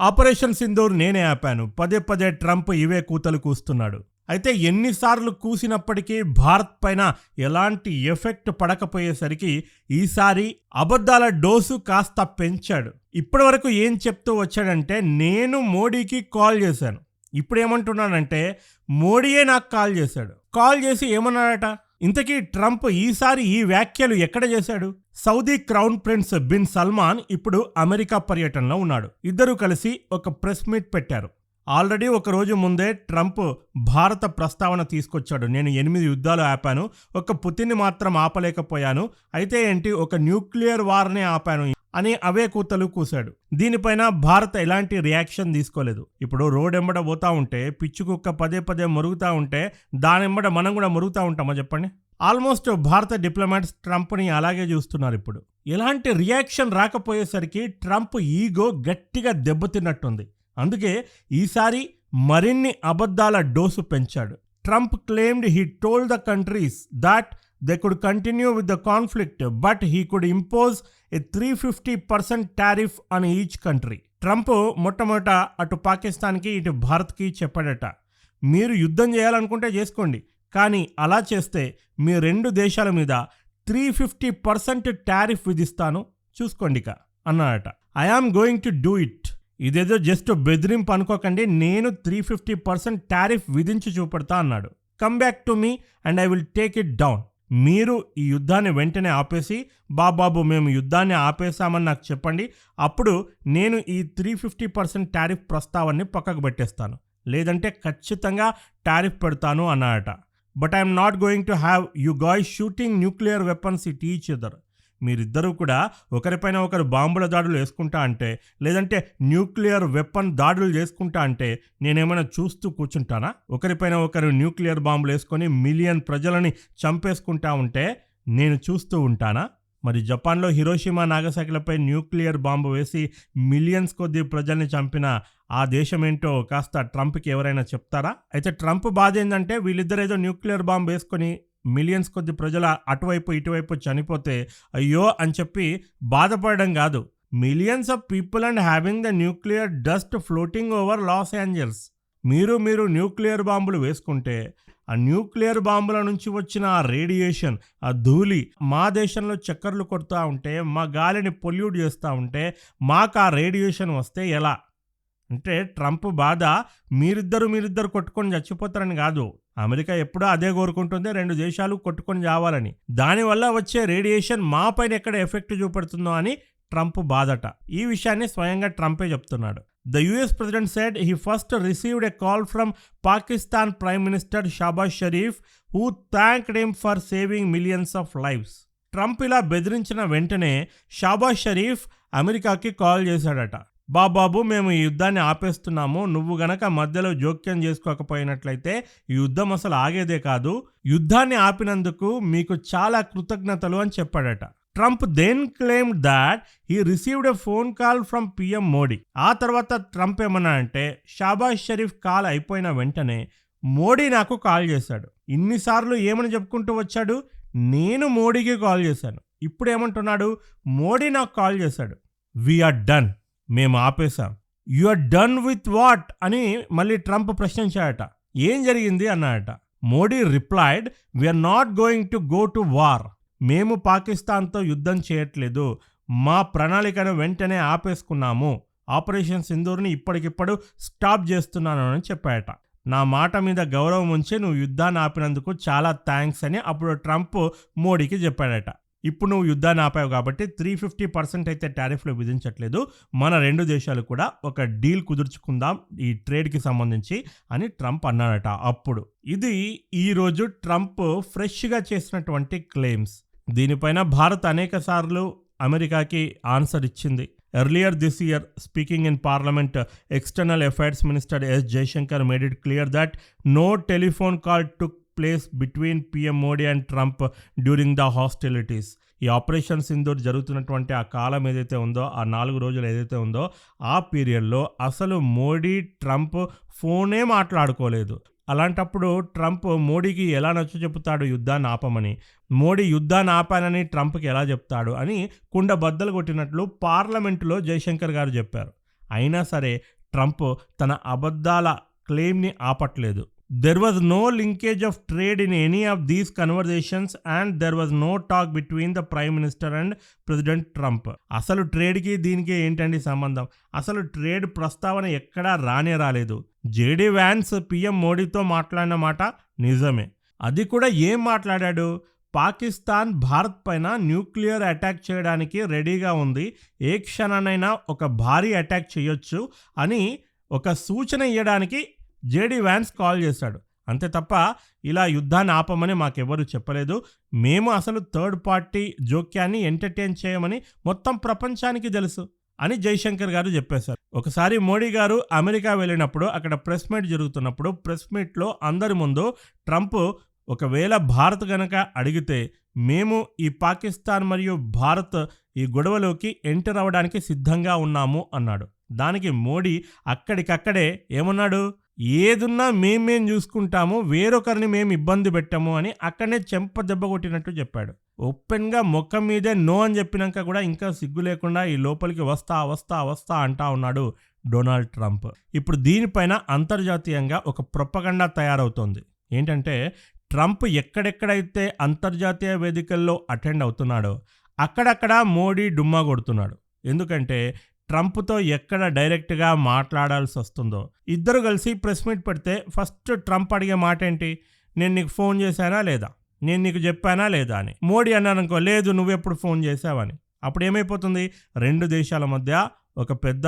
Operation Sindoor నేనే ఆపాను. పదే పదే ట్రంప్ ఇవే కూతలు కూస్తున్నాడు. అయితే ఎన్నిసార్లు కూసినప్పటికీ భారత్ పైన ఎలాంటి ఎఫెక్ట్ పడకపోయేసరికి ఈసారి అబద్ధాల డోసు కాస్త పెంచాడు. ఇప్పటివరకు ఏం చెప్తూ వచ్చాడంటే నేను మోడీకి కాల్ చేశాను. ఇప్పుడు ఏమంటున్నానంటే మోడీయే నాకు కాల్ చేశాడు. కాల్ చేసి ఏమన్నాడట? ఇంతకీ ట్రంప్ ఈసారి ఈ వ్యాఖ్యలు ఎక్కడ చేశాడు? Saudi crown prince bin Salman ఇప్పుడు అమెరికా పర్యటనలో ఉన్నాడు. ఇద్దరూ కలిసి ఒక ప్రెస్ మీట్ పెట్టారు. ఆల్రెడీ ఒక రోజు ముందే ట్రంప్ భారత ప్రస్తావన తీసుకొచ్చాడు. నేను ఎనిమిది యుద్ధాలు ఆపాను. ఒక పుతిన్ని మాత్రం ఆపలేకపోయాను. అయితే ఏంటి? ఒక న్యూక్లియర్ వార్నే ఆపాను. అని అవే కూతలు కూశాడు. దీనిపైన భారత్ ఎలాంటి రియాక్షన్ తీసుకోలేదు. ఇప్పుడు రోడ్ ఎంబడ పోతా ఉంటే పిచ్చి కుక్క పదే పదే మురుగుతా ఉంటే దానెంబడ మనం కూడా మురుగుతా ఉంటామా చెప్పండి? ఆల్మోస్ట్ భారత డిప్లొమాట్స్ ట్రంప్ని అలాగే చూస్తున్నారు ఇప్పుడు. ఎలాంటి రియాక్షన్ రాకపోయేసరికి ట్రంప్ ఈగో గట్టిగా దెబ్బతిన్నట్టుంది. అందుకే ఈసారి మరిన్ని అబద్ధాల డోసు పెంచాడు. Trump claimed he told the countries that they could continue with the conflict but he could impose a three fifty percent tariff on each country Trump మొట్టమొదట అటు పాకిస్తాన్కి ఇటు భారత్కి చెప్పాడట. మీరు యుద్ధం చేయాలనుకుంటే చేసుకోండి కానీ అలా చేస్తే మీ రెండు దేశాల మీద త్రీ ఫిఫ్టీ పర్సెంట్ టారిఫ్ విధిస్తాను. చూసుకోండిక అన్నాడట. I am going to do it ఇదేదో జస్ట్ బెదిరింపు అనుకోకండి నేను త్రీ ఫిఫ్టీ పర్సెంట్ టారిఫ్ విధించి చూపెడతా అన్నాడు. Come back to me and I will take it down మీరు ఈ యుద్ధాన్ని వెంటనే ఆపేసి బాబాబు మేము యుద్ధాన్ని ఆపేశామని నాకు చెప్పండి. అప్పుడు నేను ఈ త్రీ ఫిఫ్టీ పర్సెంట్ టారిఫ్ ప్రస్తావాన్ని పక్కకు పెట్టేస్తాను. లేదంటే ఖచ్చితంగా టారిఫ్ పెడతాను అన్నాడట. But I'm not going to have you guy shooting nuclear weapons it each other. మీరిద్దరూ కూడా ఒకరిపైన ఒకరు బాంబుల దాడులు వేసుకుంటా అంటే లేదంటే న్యూక్లియర్ వెపన్ దాడులు చేసుకుంటా అంటే నేనేమైనా చూస్తూ కూర్చుంటానా? ఒకరిపైన ఒకరు న్యూక్లియర్ బాంబులు వేసుకొని మిలియన్ ప్రజలని చంపేసుకుంటా ఉంటే నేను చూస్తూ ఉంటానా? మరి జపాన్లో హిరోషిమా నాగసాకిలపై న్యూక్లియర్ బాంబు వేసి మిలియన్స్ కొద్ది ప్రజల్ని చంపిన ఆ దేశం ఏంటో కాస్త ట్రంప్కి ఎవరైనా చెప్తారా? అయితే ట్రంప్ బాధ ఏంటంటే వీళ్ళిద్దరేదో న్యూక్లియర్ బాంబు వేసుకొని మిలియన్స్ కొద్ది ప్రజలు అటువైపు ఇటువైపు చనిపోతే అయ్యో అని చెప్పి బాధపడడం కాదు. Millions of people and having the nuclear dust floating over Los Angeles. మీరు మీరు న్యూక్లియర్ బాంబులు వేసుకుంటే ఆ న్యూక్లియర్ బాంబుల నుంచి వచ్చిన ఆ రేడియేషన్ ఆ ధూళి మా దేశంలో చక్కర్లు కొడుతూ ఉంటే మా గాలిని పొల్యూట్ చేస్తూ ఉంటే మాకు ఆ రేడియేషన్ వస్తే ఎలా? అంటే ట్రంప్ బాధ మీరిద్దరు మీరిద్దరు కొట్టుకొని చచ్చిపోతారని కాదు. అమెరికా ఎప్పుడూ అదే కోరుకుంటుంది రెండు దేశాలు కొట్టుకొని చావాలని దానివల్ల వచ్చే రేడియేషన్ మా పైన ఎక్కడ ఎఫెక్ట్ చూపెడుతుందో అని ట్రంప్ బాధట. ఈ విషయాన్ని స్వయంగా ట్రంపే చెప్తున్నాడు. The US president said he first received a call from Pakistan prime minister Shahbaz Sharif who thank him for saving millions of lifes Trump ఇలా బెదిరించిన వెంటనే షాబాజ్ షరీఫ్ అమెరికాకి కాల్ చేశాడట. బాబాబు మేము ఈ యుద్ధాన్ని ఆపేస్తున్నాము. నువ్వు గనక మధ్యలో జోక్యం చేసుకోకపోయినట్లయితే ఈ యుద్ధం అసలు ఆగేదే కాదు. యుద్ధాన్ని ఆపినందుకు మీకు చాలా కృతజ్ఞతలు అని చెప్పాడట. Trump then claim that he received a phone call from PM Modi ఆ తర్వాత ట్రంప్ ఏమన్నా అంటే షాబాజ్ షరీఫ్ కాల్ అయిపోయిన వెంటనే మోడీ నాకు కాల్ చేశాడు. ఇన్నిసార్లు ఏమని చెప్పుకుంటూ వచ్చాడు? నేను మోడీకి కాల్ చేశాను. ఇప్పుడు ఏమంటున్నాడు? మోడీ నాకు కాల్ చేశాడు. వీఆర్ డన్ మేము ఆపేశాం. You are done with what అని మళ్ళీ ట్రంప్ ప్రశ్నించాడట ఏం జరిగింది? అన్నాడట Modi replied we're not going to go to war మేము పాకిస్తాన్తో యుద్ధం చేయట్లేదు. మా ప్రణాళికను వెంటనే ఆపేసుకున్నాము. ఆపరేషన్ సింధూర్ని ఇప్పటికిప్పుడు స్టాప్ చేస్తున్నాను అని చెప్పాడట నా మాట మీద గౌరవం ఉంచి నువ్వు యుద్ధాన్ని ఆపినందుకు చాలా థ్యాంక్స్ అని అప్పుడు ట్రంప్ మోడీకి చెప్పాడట. ఇప్పుడు నువ్వు యుద్ధాన్ని ఆపావు కాబట్టి త్రీ ఫిఫ్టీ పర్సెంట్ అయితే టారిఫ్లు విధించట్లేదు. మన రెండు దేశాలు కూడా ఒక డీల్ కుదుర్చుకుందాం ఈ ట్రేడ్కి సంబంధించి అని ట్రంప్ అన్నాడట అప్పుడు. ఇది ఈరోజు ట్రంప్ ఫ్రెష్గా చేసినటువంటి క్లెయిమ్స్. దీనిపైన భారత్ అనేక సార్లు అమెరికాకి ఆన్సర్ ఇచ్చింది. Earlier this year speaking in parliament external affairs minister S Jaishankar made it clear that no telephone call took place between PM Modi and Trump during the hostilities ఈ operation Sindoor జరుగుతున్నటువంటి ఆ కాలం ఏదైతే ఉందో ఆ నాలుగు రోజులు ఏదైతే ఉందో ఆ పీరియడ్లో అసలు మోడీ ట్రంప్ ఫోనే మాట్లాడుకోలేదు. అలాంటప్పుడు ట్రంప్ మోడీకి ఎలా నచ్చ చెబుతాడు యుద్ధాన్ని ఆపమని మోడీ యుద్ధాన్ని ఆపానని ట్రంప్కి ఎలా చెప్తాడు అని కుండ బద్దలు కొట్టినట్లు పార్లమెంటులో జయశంకర్ గారు చెప్పారు. అయినా సరే ట్రంప్ తన అబద్ధాల క్లెయిమ్ని ఆపట్లేదు. There was no linkage of trade in any of these conversations and there was no talk between the prime minister and president Trump అసలు ట్రేడ్కి దీనికి ఏంటండి సంబంధం? అసలు ట్రేడ్ ప్రస్తావన ఎక్కడా రానే రాలేదు. జేడీ వ్యాన్స్ పిఎం మోడీతో మాట్లాడిన మాట నిజమే. అది కూడా ఏం మాట్లాడాడు? పాకిస్తాన్ భారత్ పైన న్యూక్లియర్ అటాక్ చేయడానికి రెడీగా ఉంది. ఏ క్షణానైనా ఒక భారీ అటాక్ చేయొచ్చు అని ఒక సూచన ఇవ్వడానికి జేడీ వ్యాన్స్ కాల్ చేశాడు. అంతే తప్ప ఇలా యుద్ధాన్ని ఆపమని మాకెవరూ చెప్పలేదు. మేము అసలు థర్డ్ పార్టీ జోక్యాన్ని ఎంటర్టైన్ చేయమని మొత్తం ప్రపంచానికి తెలుసు అని జైశంకర్ గారు చెప్పేశారు. ఒకసారి మోడీ గారు అమెరికా వెళ్ళినప్పుడు అక్కడ ప్రెస్ మీట్ జరుగుతున్నప్పుడు ప్రెస్ మీట్లో అందరి ముందు ట్రంప్ ఒకవేళ భారత్ గనక అడిగితే మేము ఈ పాకిస్తాన్ మరియు భారత్ ఈ గొడవలోకి ఎంటర్ అవ్వడానికి సిద్ధంగా ఉన్నాము అన్నాడు. దానికి మోడీ అక్కడికక్కడే ఏమన్నాడు? ఏదున్నా మేమేం చూసుకుంటాము వేరొకరిని మేము ఇబ్బంది పెట్టము అని అక్కడనే చెంప దెబ్బ కొట్టినట్టు చెప్పాడు. ఓపెన్గా ముఖం మీదే నో అని చెప్పినాక కూడా ఇంకా సిగ్గు లేకుండా ఈ లోపలికి వస్తా వస్తా వస్తా అంటా ఉన్నాడు డొనాల్డ్ ట్రంప్. ఇప్పుడు దీనిపైన అంతర్జాతీయంగా ఒక ప్రొప్పగండా తయారవుతోంది. ఏంటంటే ట్రంప్ ఎక్కడెక్కడైతే అంతర్జాతీయ వేదికల్లో అటెండ్ అవుతున్నాడో అక్కడక్కడ మోడీ డుమ్మా కొడుతున్నాడు. ఎందుకంటే ట్రంప్తో ఎక్కడ డైరెక్ట్గా మాట్లాడాల్సి వస్తుందో. ఇద్దరు కలిసి ప్రెస్ మీట్ పెడితే ఫస్ట్ ట్రంప్ అడిగే మాట ఏంటి? నేను నీకు ఫోన్ చేశానా లేదా? నేను నీకు చెప్పానా లేదా అని. మోడీ అన్నారనుకో లేదు నువ్వెప్పుడు ఫోన్ చేసావని అప్పుడు ఏమైపోతుంది? రెండు దేశాల మధ్య ఒక పెద్ద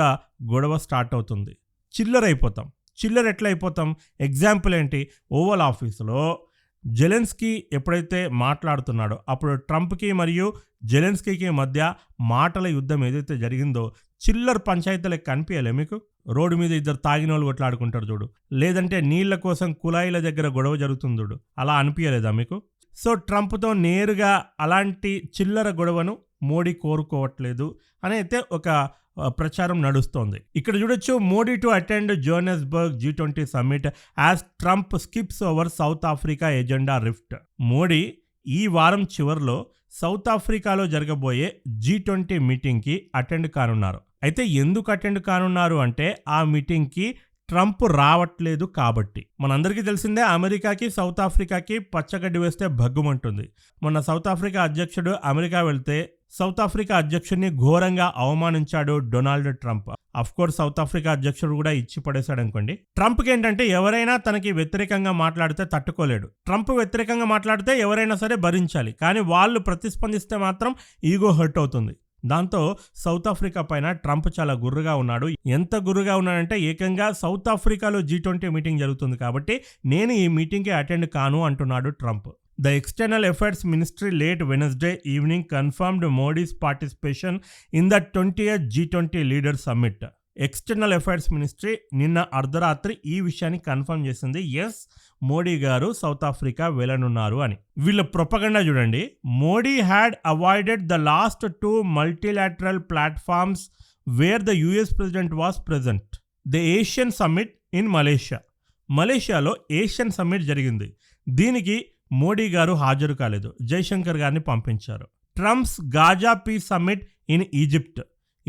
గొడవ స్టార్ట్ అవుతుంది. చిల్లర అయిపోతాం. చిల్లర ఎట్లా అయిపోతాం? ఎగ్జాంపుల్ ఏంటి? ఓవల్ ఆఫీసులో జెలెన్స్కీ ఎప్పుడైతే మాట్లాడుతున్నాడో అప్పుడు ట్రంప్కి మరియు జెలెన్స్కీకి మధ్య మాటల యుద్ధం ఏదైతే జరిగిందో చిల్లర పంచాయతీలకు కనిపించలే మీకు? రోడ్డు మీద ఇద్దరు తాగిన వాళ్ళు కొట్లాడుకుంటారు చూడు. లేదంటే నీళ్ళ కోసం కుళాయిల దగ్గర గొడవ జరుగుతుంది చూడు. అలా అనిపించలేదా మీకు? సో ట్రంప్తో నేరుగా అలాంటి చిల్లర గొడవను మోడీ కోరుకోవట్లేదు అని అయితే ఒక ప్రచారం నడుస్తోంది. ఇక్కడ చూడొచ్చు Modi to attend Johannesburg G twenty summit as Trump skips over South Africa agenda rift. Modi ఈ వారం చివరిలో సౌత్ ఆఫ్రికాలో జరగబోయే జీ ట్వంటీ మీటింగ్కి అటెండ్ కానున్నారు. అయితే ఎందుకు అటెండ్ కానున్నారు అంటే ఆ మీటింగ్కి ట్రంప్ రావట్లేదు కాబట్టి. మనందరికీ తెలిసిందే అమెరికాకి సౌత్ ఆఫ్రికాకి పచ్చగడ్డి వేస్తే భగ్గుమంటుంది. మొన్న సౌత్ ఆఫ్రికా అధ్యక్షుడు అమెరికా వెళ్తే సౌత్ ఆఫ్రికా అధ్యక్షుడిని ఘోరంగా అవమానించాడు Donald Trump. Of course South Africa అధ్యక్షుడు కూడా ఇచ్చి పడేశాడు అనుకోండి. ట్రంప్కి ఏంటంటే ఎవరైనా తనకి వ్యతిరేకంగా మాట్లాడితే తట్టుకోలేడు. ట్రంప్ వ్యతిరేకంగా మాట్లాడితే ఎవరైనా సరే భరించాలి. కానీ వాళ్ళు ప్రతిస్పందిస్తే మాత్రం ఈగో హర్ట్ అవుతుంది. దాంతో సౌత్ ఆఫ్రికా పైన ట్రంప్ చాలా గుర్రుగా ఉన్నాడు. ఎంత గుర్రుగా ఉన్నాడంటే ఏకంగా సౌత్ ఆఫ్రికాలో జీ ట్వంటీ మీటింగ్ జరుగుతుంది కాబట్టి నేను ఈ మీటింగ్కి అటెండ్ కాను అంటున్నాడు Trump. The external affairs ministry late Wednesday evening confirmed Modi's participation in the twenty G twenty leader summit. External affairs ministry నిన్న అర్ధరాత్రి ఈ విషయాన్ని కన్ఫర్మ్ చేసింది. ఎస్ మోడీ గారు సౌత్ ఆఫ్రికా వెళ్ళనున్నారు అని. వీళ్ళ ప్రొపగండా చూడండి. Modi had avoided the last two multilateral platforms where the US president was present the ASEAN summit in Malaysia మలేషియాలో ఏషియన్ సమ్మిట్ జరిగింది. దీనికి మోడీ గారు హాజరు కాలేదు. జైశంకర్ గారిని పంపించారు. Trump's Gaza peace summit in Egypt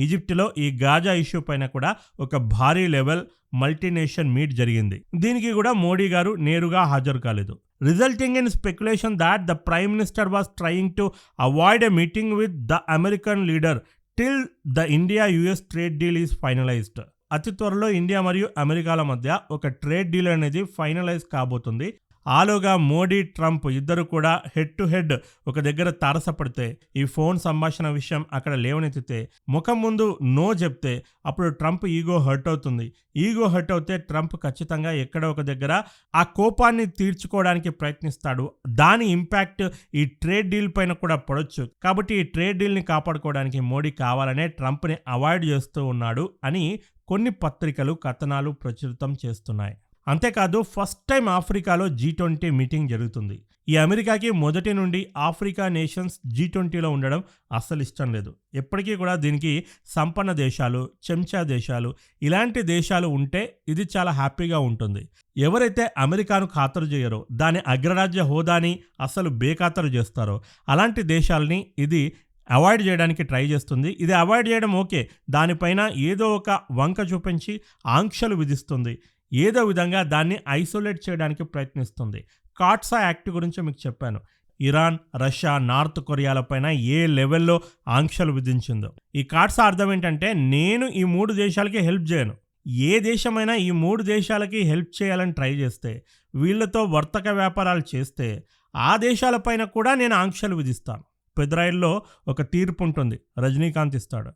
ఈజిప్ట్లో ఈ గాజా ఇష్యూ పైన కూడా ఒక భారీ లెవెల్ మల్టీనేషన్ మీట్ జరిగింది. దీనికి కూడా మోడీ గారు నేరుగా హాజరు కాలేదు. Resulting in speculation that the prime minister was trying to avoid a meeting with the American leader till the India US trade deal is finalised అతి త్వరలో ఇండియా మరియు అమెరికాల మధ్య ఒక ట్రేడ్ డీల్ అనేది ఫైనలైజ్ కాబోతుంది. ఆలోగా మోడీ ట్రంప్ ఇద్దరు కూడా హెడ్ టు హెడ్ ఒక దగ్గర తారసపడితే ఈ ఫోన్ సంభాషణ విషయం అక్కడ లేవనెత్తితే ముఖం ముందు నో చెప్తే అప్పుడు ట్రంప్ ఈగో హర్ట్ అవుతుంది. ఈగో హర్ట్ అవుతే ట్రంప్ ఖచ్చితంగా ఎక్కడ ఒక దగ్గర ఆ కోపాన్ని తీర్చుకోవడానికి ప్రయత్నిస్తాడు. దాని ఇంపాక్ట్ ఈ ట్రేడ్ డీల్ పైన కూడా పడొచ్చు. కాబట్టి ఈ ట్రేడ్ డీల్ని కాపాడుకోవడానికి మోడీ కావాలనే ట్రంప్ని అవాయిడ్ చేస్తూ ఉన్నాడు అని కొన్ని పత్రికలు కథనాలు ప్రచురితం చేస్తున్నాయి. అంతేకాదు ఫస్ట్ టైం ఆఫ్రికాలో జీ ట్వంటీ మీటింగ్ జరుగుతుంది. ఈ అమెరికాకి మొదటి నుండి ఆఫ్రికా నేషన్స్ జీ ట్వంటీలో ఉండడం అస్సలు ఇష్టం లేదు. ఎప్పటికీ కూడా దీనికి సంపన్న దేశాలు చెంచా దేశాలు ఇలాంటి దేశాలు ఉంటే ఇది చాలా హ్యాపీగా ఉంటుంది. ఎవరైతే అమెరికాను ఖాతరు చేయరో దాని అగ్రరాజ్య హోదాని అస్సలు బేఖాతరు చేస్తారో అలాంటి దేశాలని ఇది అవాయిడ్ చేయడానికి ట్రై చేస్తుంది. ఇది అవాయిడ్ చేయడం ఓకే. దానిపైన ఏదో ఒక వంక చూపించి ఆంక్షలు విధిస్తుంది. ఏదో విధంగా దాన్ని ఐసోలేట్ చేయడానికి ప్రయత్నిస్తుంది. కాట్సా యాక్ట్ గురించి మీకు చెప్పాను. ఇరాన్ రష్యా నార్త్ కొరియాలపైన ఏ లెవెల్లో ఆంక్షలు విధించిందో. ఈ కాట్సా అర్థం ఏంటంటే నేను ఈ మూడు దేశాలకి హెల్ప్ చేయను. ఏ దేశమైనా ఈ మూడు దేశాలకి హెల్ప్ చేయాలని ట్రై చేస్తే వీళ్ళతో వర్తక వ్యాపారాలు చేస్తే ఆ దేశాలపైన కూడా నేను ఆంక్షలు విధిస్తాను. పెద్రాయిల్లో ఒక తీర్పు ఉంటుంది. రజనీకాంత్ ఇస్తాడు.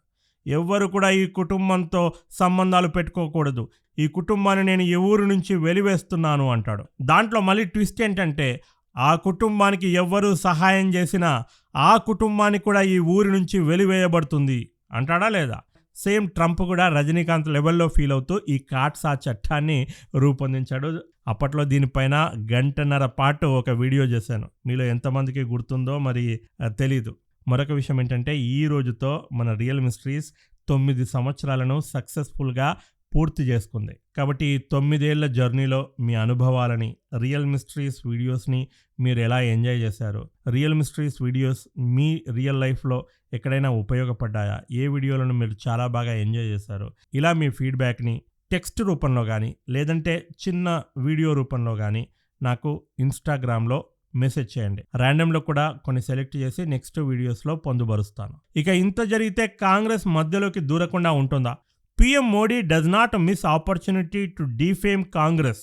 ఎవ్వరు కూడా ఈ కుటుంబంతో సంబంధాలు పెట్టుకోకూడదు. ఈ కుటుంబాన్ని నేను ఈ ఊరు నుంచి వెలివేస్తున్నాను అంటాడు. దాంట్లో మళ్ళీ ట్విస్ట్ ఏంటంటే ఆ కుటుంబానికి ఎవ్వరూ సహాయం చేసినా ఆ కుటుంబానికి కూడా ఈ ఊరి నుంచి వెలివేయబడుతుంది అంటాడా లేదా? సేమ్ ట్రంప్ కూడా రజనీకాంత్ లెవెల్లో ఫీల్ అవుతూ ఈ కాట్సా చట్టాన్ని రూపొందించాడు. అప్పట్లో దీనిపైన గంటన్నర పాటు ఒక వీడియో చేశాను. మీలో ఎంతమందికి గుర్తుందో మరి తెలీదు. మరొక విషయం ఏంటంటే ఈ రోజుతో మన రియల్ మిస్ట్రీస్ తొమ్మిది సంవత్సరాలను సక్సెస్ఫుల్గా పూర్తి చేసుకుంది. కాబట్టి తొమ్మిదేళ్ళ జర్నీలో మీ అనుభవాలని రియల్ మిస్ట్రీస్ వీడియోస్ని మీరు ఎలా ఎంజాయ్ చేశారు? రియల్ మిస్ట్రీస్ వీడియోస్ మీ రియల్ లైఫ్లో ఎక్కడైనా ఉపయోగపడ్డాయా? ఏ వీడియోలను మీరు చాలా బాగా ఎంజాయ్ చేశారు? ఇలా మీ ఫీడ్బ్యాక్ని టెక్స్ట్ రూపంలో కానీ లేదంటే చిన్న వీడియో రూపంలో కానీ నాకు ఇన్స్టాగ్రామ్లో మెసేజ్ చేయండి. ర్యాండమ్లో కూడా కొన్ని సెలెక్ట్ చేసి నెక్స్ట్ వీడియోస్లో పొందుపరుస్తాను. ఇక ఇంత జరిగితే కాంగ్రెస్ మధ్యలోకి దూరకుండా ఉంటుందా? PM Modi does not miss opportunity to defame Congress.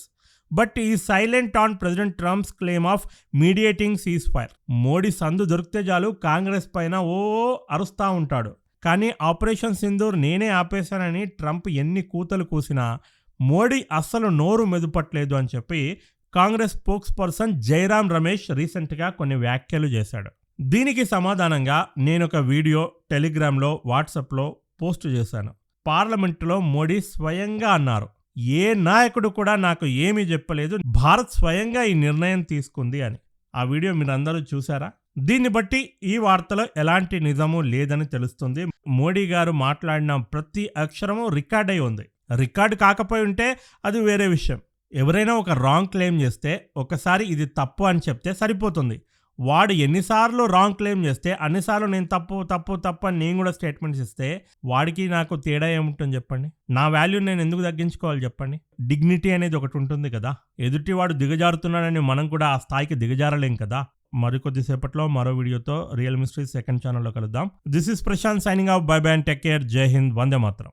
But is silent on president Trump's claim of mediating ceasefire Modi సందు దొరికితే చాలు కాంగ్రెస్ పైన ఓ అరుస్తూ ఉంటాడు. కానీ ఆపరేషన్ సింధూర్ నేనే ఆపేశానని ట్రంప్ ఎన్ని కూతలు కూసినా మోడీ అస్సలు నోరు మెదుపట్లేదు అని చెప్పి కాంగ్రెస్ స్పోక్స్ పర్సన్ జయరాం రమేష్ రీసెంట్గా కొన్ని వ్యాఖ్యలు చేశాడు. దీనికి సమాధానంగా నేను ఒక వీడియో టెలిగ్రామ్లో వాట్సాప్లో పోస్ట్ చేశాను. పార్లమెంటులో మోడీ స్వయంగా అన్నారు ఏ నాయకుడు కూడా నాకు ఏమీ చెప్పలేదు భారత్ స్వయంగా ఈ నిర్ణయం తీసుకుంది అని. ఆ వీడియో మీరందరూ చూసారా దీన్ని బట్టి ఈ వార్తలో ఎలాంటి నిజము లేదని తెలుస్తుంది. మోడీ గారు మాట్లాడిన ప్రతి అక్షరము రికార్డ్ అయి ఉంది. రికార్డ్ కాకపోయి ఉంటే అది వేరే విషయం. ఎవరైనా ఒక రాంగ్ క్లెయిమ్ చేస్తే ఒకసారి ఇది తప్పు అని చెప్తే సరిపోతుంది. వాడు ఎన్నిసార్లు రాంగ్ క్లెయిమ్ చేస్తే అన్నిసార్లు నేను తప్పు తప్పు తప్పు అని నేను కూడా స్టేట్మెంట్స్ ఇస్తే వాడికి నాకు తేడా ఏముంటుంది చెప్పండి? నా వాల్యూ నేను ఎందుకు తగ్గించుకోవాలి చెప్పండి? డిగ్నిటీ అనేది ఒకటి ఉంటుంది కదా. ఎదుటి వాడు దిగజారుతున్నాడని మనం కూడా ఆ స్థాయికి దిగజారలేం కదా. మరికొద్దిసేపట్లో మరో వీడియోతో రియల్ మిస్ట్రీ సెకండ్ ఛానల్లో కలుద్దాం. This is Prashant signing off bye bye and care జై హింద్ వందే మాత్రం